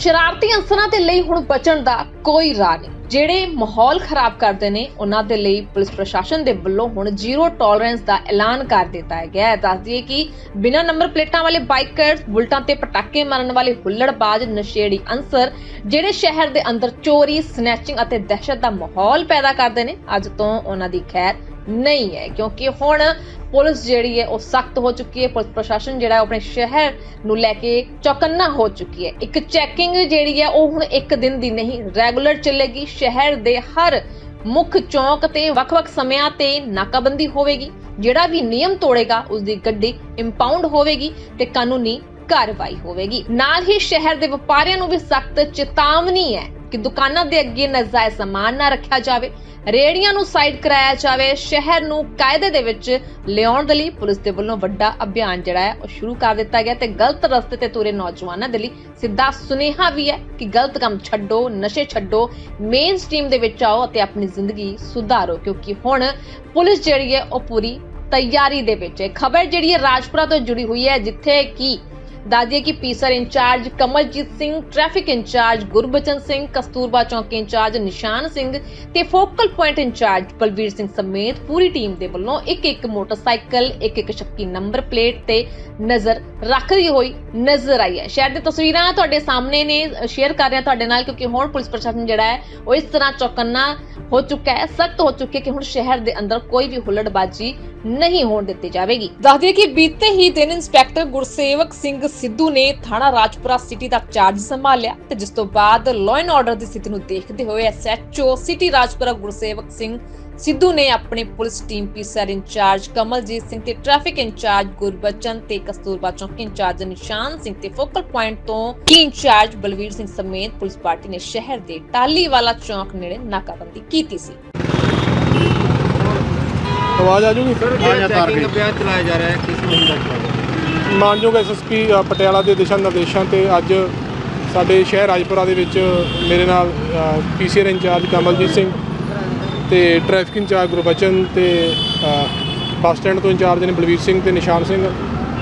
ਸ਼ਰਾਰਤੀ ਅਨਸਰਾਂ ਦੇ ਲਈ ਹੁਣ ਬਚਣ ਦਾ ਕੋਈ ਰਾਹ ਨਹੀਂ। ਜਿਹੜੇ ਮਾਹੌਲ ਖਰਾਬ ਕਰਦੇ ਨੇ, ਉਹਨਾਂ ਦੇ ਲਈ ਪੁਲਿਸ ਪ੍ਰਸ਼ਾਸਨ ਦੇ ਵੱਲੋਂ ਹੁਣ ਜ਼ੀਰੋ ਟੋਲਰੈਂਸ ਦਾ ਐਲਾਨ ਕਰ ਦਿੱਤਾ ਗਿਆ ਹੈ। ਦੱਸ ਦਈਏ ਕਿ ਬਿਨਾਂ ਨੰਬਰ ਪਲੇਟਾਂ ਵਾਲੇ ਬਾਈਕਰਸ, ਬੁਲਟਾਂ ਤੇ ਪਟਾਕੇ ਮਾਰਨ ਵਾਲੇ ਹੁੱਲੜਬਾਜ਼, ਨਸ਼ੇੜੀ ਅਨਸਰ, ਜਿਹੜੇ ਸ਼ਹਿਰ ਦੇ ਅੰਦਰ ਚੋਰੀ, ਸਨੈਚਿੰਗ ਅਤੇ ਦਹਿਸ਼ਤ ਦਾ ਮਾਹੌਲ ਪੈਦਾ ਕਰਦੇ ਨੇ, ਅੱਜ ਤੋਂ ਉਹਨਾਂ ਦੀ ਖੈਰ ਨਹੀਂ ਹੈ, ਕਿਉਂਕਿ ਹੁਣ ਪੁਲਿਸ ਜਿਹੜੀ ਹੈ ਉਹ ਸਖਤ ਹੋ ਚੁੱਕੀ ਹੈ, ਪੁਲਿਸ ਪ੍ਰਸ਼ਾਸਨ ਜਿਹੜਾ ਹੈ ਆਪਣੇ ਸ਼ਹਿਰ ਨੂੰ ਲੈ ਕੇ ਚੌਕੰਨਾ ਹੋ ਚੁੱਕੀ ਹੈ। ਇੱਕ ਚੈਕਿੰਗ ਜਿਹੜੀ ਹੈ ਉਹ ਹੁਣ ਇੱਕ ਦਿਨ ਦੀ ਨਹੀਂ ਰੈਗੂਲਰ ਚੱਲੇਗੀ। ਸ਼ਹਿਰ ਦੇ ਹਰ ਮੁੱਖ ਚੌਂਕ ਤੇ ਵੱਖ-ਵੱਖ ਸਮਿਆਂ ਤੇ ਨਾਕਾਬੰਦੀ ਹੋਵੇਗੀ। ਜਿਹੜਾ ਵੀ ਨਿਯਮ ਤੋੜੇਗਾ ਉਸ ਦੀ ਗੱਡੀ ਇੰਪਾਊਂਡ ਹੋਵੇਗੀ ਤੇ ਕਾਨੂੰਨੀ ਕਾਰਵਾਈ ਹੋਵੇਗੀ। ਨਾਲ ਹੀ ਸ਼ਹਿਰ ਦੇ ਵਪਾਰੀਆਂ ਨੂੰ ਵੀ ਸਖਤ ਚੇਤਾਵਨੀ ਹੈ। ਕਿ ਦੁਕਾਨਾਂ ਦੇ ਅੱਗੇ ਨਜਾਇਜ਼ ਸਮਾਨ ਨਾ ਰੱਖਿਆ ਜਾਵੇ ਰੇੜੀਆਂ ਨੂੰ ਸਾਈਡ ਕਰਾਇਆ ਜਾਵੇ, ਸ਼ਹਿਰ ਨੂੰ ਕਾਇਦੇ ਦੇ ਵਿੱਚ ਲਿਆਉਣ ਦੇ ਲਈ ਪੁਲਿਸ ਦੇ ਵੱਲੋਂ ਵੱਡਾ ਅਭਿਆਨ ਜਿਹੜਾ ਹੈ, ਉਹ ਸ਼ੁਰੂ ਕਰ ਦਿੱਤਾ ਗਿਆ ਤੇ ਗਲਤ ਰਸਤੇ ਤੇ ਤੁਰੇ ਨੌਜਵਾਨਾਂ ਦੇ ਲਈ ਸਿੱਧਾ ਸੁਨੇਹਾ ਵੀ ਹੈ ਕਿ ਗਲਤ ਕੰਮ ਛੱਡੋ, ਨਸ਼ੇ ਛੱਡੋ ਮੇਨ ਸਟ੍ਰੀਮ ਦੇ ਵਿੱਚ ਆਓ ਅਤੇ ਆਪਣੀ ਜ਼ਿੰਦਗੀ ਸੁਧਾਰੋ, ਕਿਉਂਕਿ ਹੁਣ ਪੁਲਿਸ ਜਿਹੜੀ ਹੈ, ਉਹ ਪੂਰੀ ਤਿਆਰੀ ਦੇ ਵਿੱਚ ਹੈ। ਖਬਰ ਜਿਹੜੀ ਹੈ, ਰਾਜਪੁਰਾ ਤੋਂ ਜੁੜੀ ਹੋਈ ਹੈ, ਜਿੱਥੇ ਕਿ ਦਾਦੀਏ ਕੀ PCR incharge Kamaljeet Singh traffic incharge Gurbachan Singh, Kasturba ਚੌਂਕੀ ਇੰਚਾਰਜ ਨਿਸ਼ਾਨ ਸਿੰਘ ਤੇ focal point incharge Balvir Singh ਸਮੇਤ ਪੂਰੀ ਟੀਮ ਦੇ ਵੱਲੋਂ ਇੱਕ ਇੱਕ ਮੋਟਰਸਾਈਕਲ ਇੱਕ ਇੱਕ ਸ਼ੱਕੀ ਨੰਬਰ ਪਲੇਟ ਤੇ ਨਜ਼ਰ ਰੱਖਦੀ ਹੋਈ ਨਜ਼ਰ ਆਈ ਹੈ। ਸ਼ਹਿਰ ਦੀ ਤਸਵੀਰਾਂ ਤੁਹਾਡੇ ਸਾਹਮਣੇ ਨੇ ਸ਼ੇਅਰ ਕਰ ਰਿਹਾ ਤੁਹਾਡੇ ਨਾਲ ਕਿਉਂਕਿ ਹੁਣ ਪੁਲਿਸ ਪ੍ਰਸ਼ਾਸਨ ਜਿਹੜਾ ਹੈ ਉਹ ਇਸ ਤਰ੍ਹਾਂ ਚੌਕੰਨਾ ਹੋ ਚੁੱਕਾ ਹੈ, ਸਖਤ ਹੋ ਚੁੱਕੀ ਹੈ ਕਿ ਹੁਣ ਸ਼ਹਿਰ ਦੇ ਅੰਦਰ ਕੋਈ ਵੀ ਹੁੱਲੜਬਾਜ਼ੀ ਨਹੀਂ ਹੋਣ ਦਿੱਤੀ ਜਾਵੇਗੀ। ਦੱਸਦੇ ਕਿ ਬੀਤੇ ਹੀ ਦਿਨ ਇੰਸਪੈਕਟਰ ਗੁਰਸੇਵਕ ਸਿੰਘ ਸਿੱਧੂ ਨੇ ਥਾਣਾ ਰਾਜਪੁਰਾ ਸਿਟੀ ਦਾ ਚਾਰਜ ਸੰਭਾਲਿਆ ਤੇ ਜਿਸ ਤੋਂ ਬਾਅਦ ਲਾਅ ਐਂਡ ਆਰਡਰ ਦੀ ਸਥਿਤੀ ਨੂੰ ਦੇਖਦੇ ਹੋਏ ਐਸਐਚਓ ਸਿਟੀ ਰਾਜਪੁਰਾ ਗੁਰਸੇਵਕ ਸਿੰਘ ਸਿੱਧੂ ਨੇ ਆਪਣੀ police team PCR incharge Kamaljeet Singh ਤੇ ਟ੍ਰੈਫਿਕ ਇੰਚਾਰਜ ਗੁਰਬਚਨ ਤੇ ਕਸਤੂਰਬਾ ਚੌਂਕੀ ਇੰਚਾਰਜ ਨਿਸ਼ਾਨ ਸਿੰਘ ਤੇ ਫੋਕਲ ਪੁਆਇੰਟ ਤੋਂ ਕੀ ਇੰਚਾਰਜ ਬਲਵੀਰ ਸਿੰਘ ਸਮੇਤ ਪੁਲਿਸ ਪਾਰਟੀ ਨੇ ਸ਼ਹਿਰ ਦੇ ਟਾਲੀਵਾਲਾ ਚੌਂਕ ਨੇੜੇ ਨਾਕਾਬੰਦੀ ਕੀਤੀ ਸੀ। ਆਵਾਜ਼ ਆ ਜੂਗੀ? ਸਰ ਚੈਕਿੰਗ ਅਭਿਆਨ ਚਲਾਇਆ ਜਾ ਰਿਹਾ ਹੈ ਕਿਸ ਮੁਹਿੰਮ ਦਾ ਚਲਾਇਆ ਮਾਨਯੋਗ ਐਸਐਸਪੀ ਪਟਿਆਲਾ ਦੇ ਦਿਸ਼ਾ ਨਿਰਦੇਸ਼ਾਂ ਤੇ ਅੱਜ ਸਾਡੇ ਸ਼ਹਿਰ ਰਾਜਪੁਰਾ ਦੇ ਵਿੱਚ ਮੇਰੇ ਨਾਲ ਪੀਸੀਆਰ ਇੰਚਾਰਜ ਕਮਲਜੀਤ ਸਿੰਘ ਤੇ ਟ੍ਰੈਫਿਕ ਇੰਚਾਰਜ ਗੁਰਬਚਨ ਤੇ ਬੱਸ ਸਟੈਂਡ ਤੋਂ ਇੰਚਾਰਜ ਨੇ ਬਲਵੀਰ ਸਿੰਘ ਤੇ ਨਿਸ਼ਾਨ ਸਿੰਘ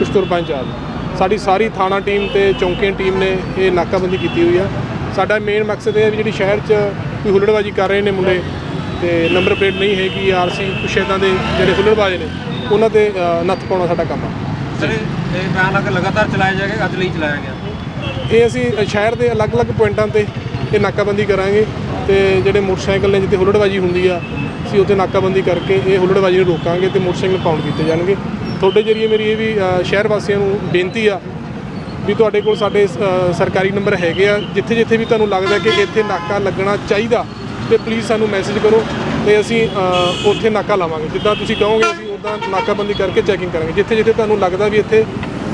ਕਸ਼ਤੂਰਬਾ ਇੰਚਾਰਜ। ਸਾਡੀ ਸਾਰੀ ਥਾਣਾ ਟੀਮ ਤੇ ਚੌਂਕੀਆਂ ਟੀਮ ਨੇ ਇਹ ਨਾਕਾਬੰਦੀ ਕੀਤੀ ਹੋਈ ਆ। ਸਾਡਾ ਮੇਨ ਮਕਸਦ ਇਹ ਹੈ ਵੀ ਜਿਹੜੀ ਸ਼ਹਿਰ 'ਚ ਕੋਈ ਹੁੱਲੜਬਾਜੀ ਕਰ ਰਹੇ ਨੇ ਮੁੰਡੇ ਤੇ ਨੰਬਰ ਪਲੇਟ ਨਹੀਂ ਹੈਗੀ ਆਰਸੀ ਕੁਛ ਇੱਦਾਂ ਦੇ ਜਿਹੜੇ ਹੁੱਲੜਬਾਜ਼ ਨੇ, ਉਹਨਾਂ ਤੇ ਨੱਥ ਪਾਉਣਾ ਸਾਡਾ ਕੰਮ ਆ। ਸਰ, ਇਹ ਬਿਆਨ ਅਗਰ ਲਗਾਤਾਰ ਚਲਾਇਆ ਜਾਏਗਾ ਅੱਜ ਲਈ ਚਲਾਇਆ ਗਿਆ। ਇਹ ਅਸੀਂ ਸ਼ਹਿਰ ਦੇ ਅਲੱਗ-ਅਲੱਗ ਪੁਆਇੰਟਾਂ ਤੇ ਇਹ ਨਾਕਾਬੰਦੀ ਕਰਾਂਗੇ ਤੇ ਜਿਹੜੇ ਮੋਟਰਸਾਈਕਲ ਨੇ, ਜਿੱਥੇ ਹੁੱਲੜਬਾਜੀ ਹੁੰਦੀ ਆ, ਅਸੀਂ ਉੱਥੇ ਨਾਕਾਬੰਦੀ ਕਰਕੇ ਇਹ ਹੁੱਲੜਬਾਜੀ ਨੂੰ ਰੋਕਾਂਗੇ ਤੇ ਮੋਟਰਸਾਈਕਲ ਪਾਉਣ ਕੀਤੇ ਜਾਣਗੇ। ਤੁਹਾਡੇ ਜਰੀਏ ਮੇਰੀ ਇਹ ਵੀ ਸ਼ਹਿਰ ਵਾਸੀਆਂ ਨੂੰ ਬੇਨਤੀ ਆ ਵੀ ਤੁਹਾਡੇ ਕੋਲ ਸਾਡੇ ਸਰਕਾਰੀ ਨੰਬਰ ਹੈਗੇ ਆ। ਜਿੱਥੇ ਜਿੱਥੇ ਵੀ ਤੁਹਾਨੂੰ ਲੱਗਦਾ ਕਿ ਇੱਥੇ ਨਾਕਾ ਲੱਗਣਾ ਚਾਹੀਦਾ, ਤੇ ਪਲੀਜ਼ ਸਾਨੂੰ ਮੈਸੇਜ ਕਰੋ ਤੇ ਅਸੀਂ ਉੱਥੇ ਨਾਕਾ ਲਾਵਾਂਗੇ। ਜਿੱਦਾਂ ਤੁਸੀਂ ਕਹੋਗੇ ਅਸੀਂ ਉੱਦਾਂ ਨਾਕਾਬੰਦੀ ਕਰਕੇ ਚੈਕਿੰਗ ਕਰਾਂਗੇ ਜਿੱਥੇ ਜਿੱਥੇ ਤੁਹਾਨੂੰ ਲੱਗਦਾ ਵੀ ਇੱਥੇ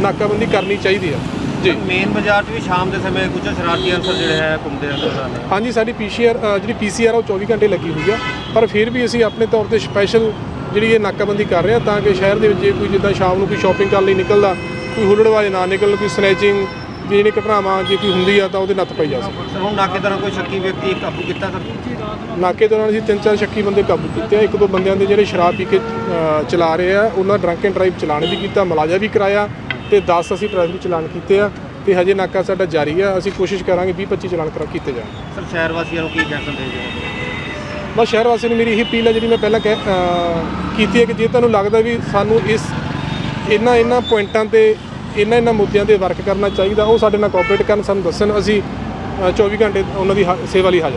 ਨਾਕਾਬੰਦੀ ਕਰਨੀ ਚਾਹੀਦੀ ਆ। ਜੀ। ਮੇਨ ਬਾਜ਼ਾਰ 'ਚ ਵੀ ਸ਼ਾਮ ਦੇ ਸਮੇਂ ਕੁਝ ਸ਼ਰਾਰਤੀ ਅਨਸਰ ਜਿਹੜੇ ਹੈ ਘੁੰਮਦੇ ਰਹਿੰਦੇ ਹਨ ਹਾਂਜੀ ਸਾਡੀ ਪੀਸੀਆਰ ਜਿਹੜੀ ਪੀਸੀਆਰ ਆ ਉਹ 24 ਘੰਟੇ ਲੱਗੀ ਹੋਈ ਆ ਪਰ ਫਿਰ ਵੀ ਅਸੀਂ ਆਪਣੇ ਤੌਰ ਤੇ ਸਪੈਸ਼ਲ ਜਿਹੜੀ ਇਹ ਨਾਕਾਬੰਦੀ ਕਰ ਰਹੇ ਹਾਂ ਤਾਂ ਕਿ ਸ਼ਹਿਰ ਦੇ ਵਿੱਚ ਜੇ ਕੋਈ ਜਿੱਦਾਂ ਸ਼ਾਮ ਨੂੰ ਕੋਈ ਸ਼ਾਪਿੰਗ ਕਰਨ ਲਈ ਨਿਕਲਦਾ ਕੋਈ ਹੁੱਲੜਬਾਜ਼ ਨਾ ਨਿਕਲਣ ਕੋਈ ਸਨੈਚਿੰਗ ਜਿਹੜੀ ਘਟਨਾਵਾਂ ਜੇ ਕੋਈ ਹੁੰਦੀ ਆ ਤਾਂ ਉਹਦੇ ਨੱਥ ਪਈ ਜਾ ਸਕੇ ਸਰ ਹੁਣ ਨਾਕੇ ਦੌਰਾਨ ਕੋਈ ਸ਼ੱਕੀ ਵਿਅਕਤੀ ਕਾਬੂ ਕੀਤਾ ਸਰ? ਨਾਕੇ ਦੌਰਾਨ ਅਸੀਂ ਤਿੰਨ ਚਾਰ ਸ਼ੱਕੀ ਬੰਦੇ ਕਾਬੂ ਕੀਤੇ ਆ। ਇੱਕ ਦੋ ਬੰਦਿਆਂ ਦੇ ਜਿਹੜੇ ਸ਼ਰਾਬ ਪੀ ਕੇ ਚਲਾ ਰਹੇ ਆ ਉਹਨਾਂ ਡਰੰਕ ਐਂਡ ਡਰਾਈਵ ਚਲਾਣ ਵੀ ਕੀਤਾ ਮਲਾਜਾ ਵੀ ਕਰਾਇਆ ਤੇ 10 ਅਸੀਂ ਟ੍ਰੈਫਿਕ ਚਲਾਨ ਕੀਤੇ ਆ ਤੇ ਹਜੇ ਨਾਕਾ ਸਾਡਾ ਜਾਰੀ ਆ। ਅਸੀਂ ਕੋਸ਼ਿਸ਼ ਕਰਾਂਗੇ 20 25 ਚਲਾਨ ਕਰਾ ਕੀਤੇ ਜਾਣ। ਸਰ ਸ਼ਹਿਰ ਵਾਸੀਆਂ ਨੂੰ ਕੀ ਕਹਿ ਸੰਦੇਸ਼ ਦੇਣਾ ਬਸ ਸ਼ਹਿਰ ਵਾਸੀਆਂ ਨੂੰ ਮੇਰੀ ਇਹ ਅਪੀਲ ਹੈ ਜਿਹੜੀ ਮੈਂ ਪਹਿਲਾਂ ਕਹਿ ਕੀਤੀ ਹੈ ਕਿ ਜੇ ਤੁਹਾਨੂੰ ਲੱਗਦਾ ਵੀ ਸਾਨੂੰ ਇਸ ਇਹਨਾਂ ਇਹਨਾਂ ਪੁਆਇੰਟਾਂ ਤੇ ਇਹਨਾਂ ਇਹਨਾਂ ਮੁੱਦਿਆਂ ਤੇ ਵਰਕ ਕਰਨਾ ਚਾਹੀਦਾ, ਉਹ ਸਾਡੇ ਨਾਲ ਕੋਆਪਰੇਟ ਕਰਨ, ਸਾਨੂੰ ਦੱਸਣ, ਅਸੀਂ ਅਹ 24 ਘੰਟੇ ਉਹਨਾਂ ਦੀ ਹਾ- ਸੇਵਾ ਲਈ ਹਾਜ਼ਰ